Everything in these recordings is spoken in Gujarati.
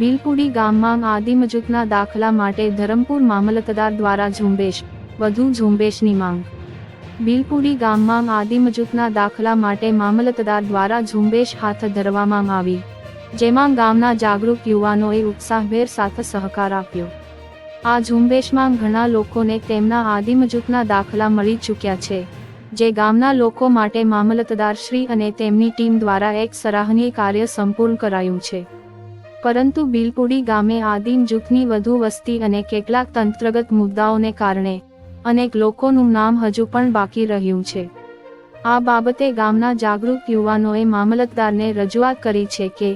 ભીલપુડી ગામમાં આદિમજૂથના દાખલા માટે ધરમપુર મામલતદાર દ્વારા ઝુંબેશ, વધુ ઝુંબેશની માંગ. ભીલપુડી ગામમાં આદિમજૂથના દાખલા માટે મામલતદાર દ્વારા ઝુંબેશ હાથ ધરવામાં આવી, જેમાં ગામના જાગૃત યુવાનોએ ઉત્સાહભેર સાથે સહકાર આપ્યો. આ ઝુંબેશમાં ઘણા લોકોને તેમના આદિમજૂતના દાખલા મળી ચૂક્યા છે, જે ગામના લોકો માટે મામલતદાર શ્રી અને તેમની ટીમ દ્વારા એક સરાહનીય કાર્ય સંપૂર્ણ કરાયું છે. પરંતુ બિલપુડી ગામે આદિમ જૂથની વધુ વસ્તી અને કેટલાક તંત્રગત મુદ્દાઓને કારણે અનેક લોકોનું નામ હજુ પણ બાકી રહ્યું છે. આ બાબતે ગામના જાગૃત યુવાનોએ મામલતદારને રજૂઆત કરી છે કે,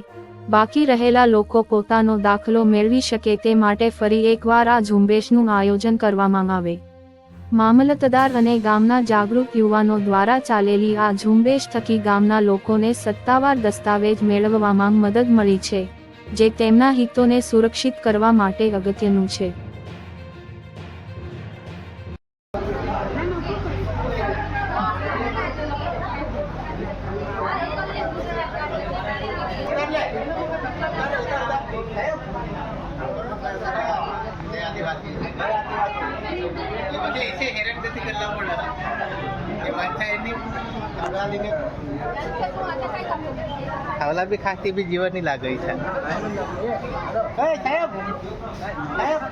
બાકી રહેલા લોકો પોતાનો દાખલો મેળવી શકે તે માટે ફરી એકવાર આ ઝુંબેશનું આયોજન કરવામાં આવે. મામલતદાર અને ગામના જાગૃત યુવાનો દ્વારા ચાલેલી આ ઝુંબેશ થકી ગામના લોકોને સત્તાવાર દસ્તાવેજ મેળવવામાં મદદ મળી છે. જે તેમના હિતોને સુરક્ષિત કરવા માટે અગત્યનું છે હેરાન અલા બી ખાતી બી જીવનની લાગણી છે. સાહેબ સાહેબ